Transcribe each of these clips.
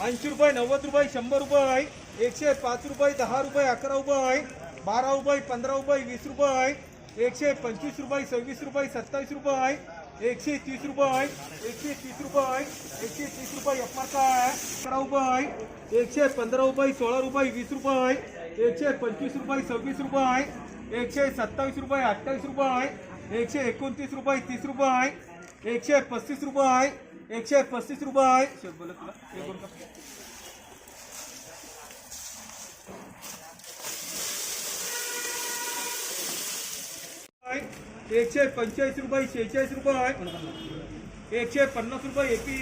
ऐंशी रुपये नव्वद रुपये शंभर रुपये एकशे पाच रुपये दहा रुपये अकरा रुपये बारा रुपये पंधरा रुपये वीस रुपये एकशे पंचवीस रुपये सव्वीस रुपये सत्तावीस रुपये एकशे तीस रुपये एकशे तीस रुपये एकशे तीस रुपये एप्पा अकरा रुपये एकशे पंधरा रुपये सोळा रुपये वीस रुपये एकशे पंचवीस रुपये सव्वीस रुपये एकशे सत्तावीस रुपये अठ्ठावीस रुपये एकशे एकोणतीस रुपये तीस रुपये एकशे पस्तीस रुपये एकशे पस्तीस रुपये शेत बोलत तुला हे बोल का? एकशे पंचेचाळीस रुपये शेहेचाळीस रुपये एकशे पन्नास रुपये एपी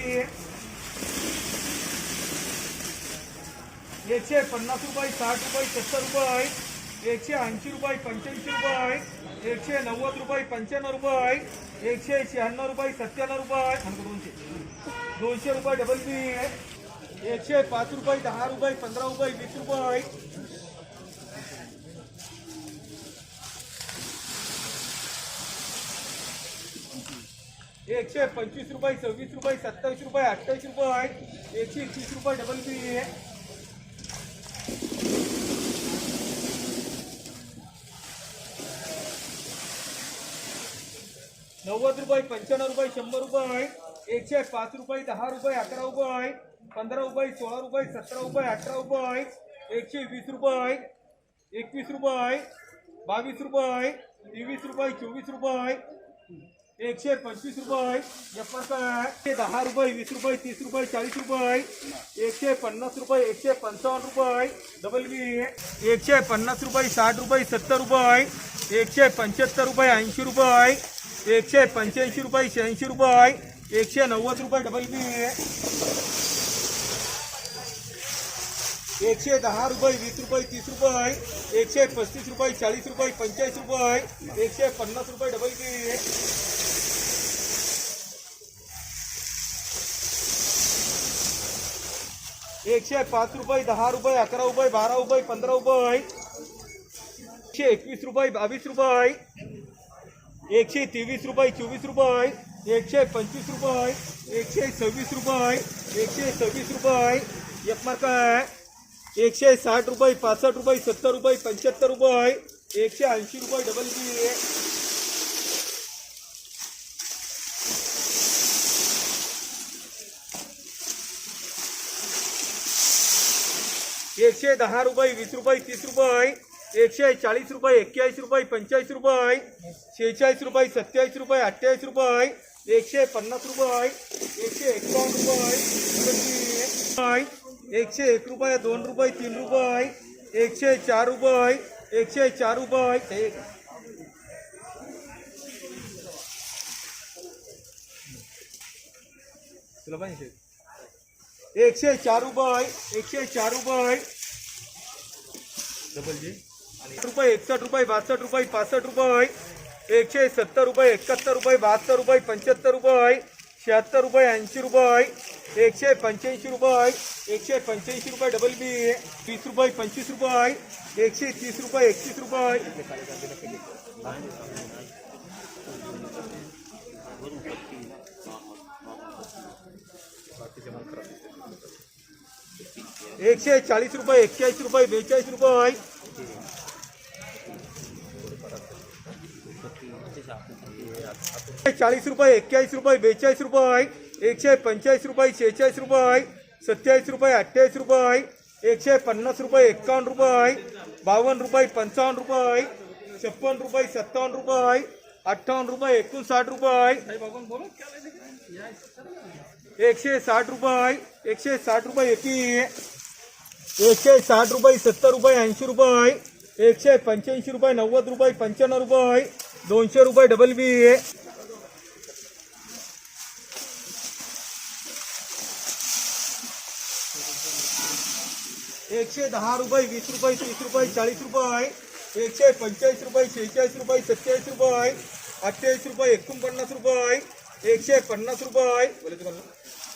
एकशे पन्नास रुपये साठ रुपये सत्तर रुपये एकशे ऐंशी रुपये पंच्याऐंशी रुपये एकशे नव्वद रुपये पंच्याण्णव रुपये एकशे शहाण्णव रुपये सत्त्याण्णव रुपये आणि दोनशे? दोनशे रुपये डबल बी एकशे पाच रुपये दहा रुपये पंधरा रुपये वीस रुपये एकशे पंचवीस रुपये सव्वीस रुपये सत्तावीस रुपये अठ्ठावीस रुपये एकशे तीस रुपये डबल बी आहे. नव्वद रुपये, पंच्याण्णव रुपये शंबर रुपये एकशे पाच रुपये, दह रुपये, अकरा रुपये पंद्रह रुपये सोलह रुपये सत्रह रुपये, अठरा रुपये एकशे वीस रुपये एकवीस रुपये बावीस रुपये तेवीस रुपये, चोवीस रुपये एकशे पंचवीस रुपये दहा रुपये, वीस रुपये, तीस रुपये, चाळीस रुपये, एकशे पन्नास रुपये, एकशे पंचावन्न रुपये डबल बी एकशे पन्नास रुपये, साठ रुपये, सत्तर रुपये, एकशे पंच्याहत्तर रुपये, ऐंशी रुपये, एकशे पंच्याऐंशी रुपये, शहाऐंशी रुपये, एकशे नव्वद रुपये डबल बी एकशे दहा रुपये, वीस रुपये, तीस रुपये, एकशे पस्तीस रुपये, चाळीस रुपये, पंचेचाळीस रुपये, एकशे पन्नास रुपये डबल बी एकशे पाच रुपये, दहा रुपये, अकरा रुपये, बारा रुपये, पंधरा रुपये, एकशे एकवीस रुपये, बावीस रुपये, एकशे तेवीस रुपये, चोवीस रुपये, एकशे पंचवीस रुपये, एकशे सव्वीस रुपये, एकशे सव्वीस रुपये, एक मार्क आहे. एकशे साठ रुपये, पासष्ट रुपये, सत्तर रुपये, पंच्याहत्तर रुपये, एकशे ऐंशी रुपये डबल बी एकशे दहा रुपये वीस रुपये, तीस रुपये एकशे चाळीस रुपये एक्केचाळीस रुपये पंचेचाळीस रुपये शेहेचाळीस रुपये सत्तेचाळीस रुपये अठ्ठेचाळीस रुपये एकशे पन्नास रुपये एकशे एकावन्न रुपये एकशे एक रुपये दोन रुपये, तीन रुपये एकशे चार रुपये एकशे चार रुपये, एक तुला पाहिजे एकशे चार रुपये एकशे चार रुपये डबल जी रुपये एकसष्ट रुपये बासष्ट रुपये पासष्ट रुपये एकशे सत्तर रुपये एकाहत्तर रुपये बहात्तर रुपये पंच्याहत्तर रुपये शहात्तर रुपये ऐंशी रुपये एकशे पंच्याऐंशी रुपये एकशे पंच्याऐंशी रुपये डबल बी तीस रुपये पंचवीस रुपये एकशे तीस रुपये एकतीस रुपये एकशे चाळीस रुपये एक्क्याऐंशी रुपये बेचाळीस रुपये चाळीस रुपये एक्क्याऐंशी रुपये बेचाळीस रुपये एकशे पंचेचाळीस रुपये शेहेचाळीस रुपये सत्तेचाळीस रुपये अठ्ठेचाळीस रुपये एकशे पन्नास रुपये एक्कावन्न रुपये बावन्न रुपये पंचावन्न रुपये छप्पन रुपये सत्तावन्न रुपये अठ्ठावन्न रुपये एकोणसाठ रुपये एकशे साठ रुपये एकशे साठ रुपये एक एकशे साठ रुपये सत्तर रुपये ऐंसी रुपये एकशे पंच्याऐंशी रुपये नव्वद रुपये पंच्याण्णव रुपये दोनशे रुपये डबल बी एकशे दहा रुपये वीस रुपये, तीस रुपये चाळीस रुपये एकशे पंचेचाळीस रुपये शेहेचाळीस रुपये सत्तेचाळीस रुपये अठ्ठेचाळीस रुपये एकोणपन्नास रुपये एकशे पन्नास रुपये।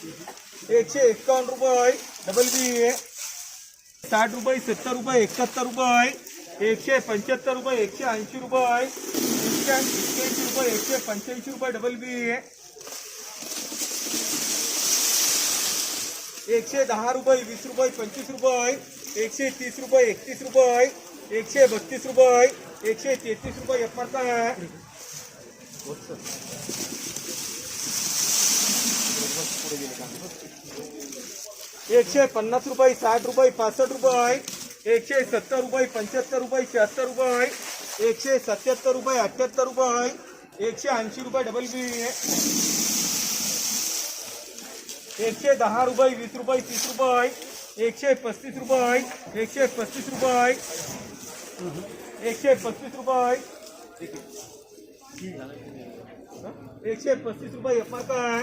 एकशे एक्कावन्न रुपये डबल बी साठ रुपये, सत्तर रुपये, एकाहत्तर रुपये. एकशे पंच्याहत्तर रुपये, एकशे ऐंशी रुपये. एकशे एक्क्याऐंशी रुपये, एकशे पंच्याऐंशी रुपये डबल बी एकशे दहा रुपये, वीस रुपये, पंचवीस रुपये. एकशे तीस रुपये, एकतीस रुपये. एकशे बत्तीस रुपये. एकशे तेहतीस रुपये मार्क आहे. एकशे पन्नास रुपये, साठ रुपये पासष्ट रुपये एकशे सत्तर रुपये, पंच्याहत्तर रुपये, शहात्तर रुपये एकशे सत्याहत्तर रुपये अठ्ठ्याहत्तर रुपये एकशे ऐंशी रुपये डबल बी एकशे दहा रुपये, वीस रुपये, तीस रुपये एकशे पस्तीस रुपये एकशे पस्तीस रुपये एकशे पस्तीस रुपये एकशे पस्तीस रुपये मार्क आहे.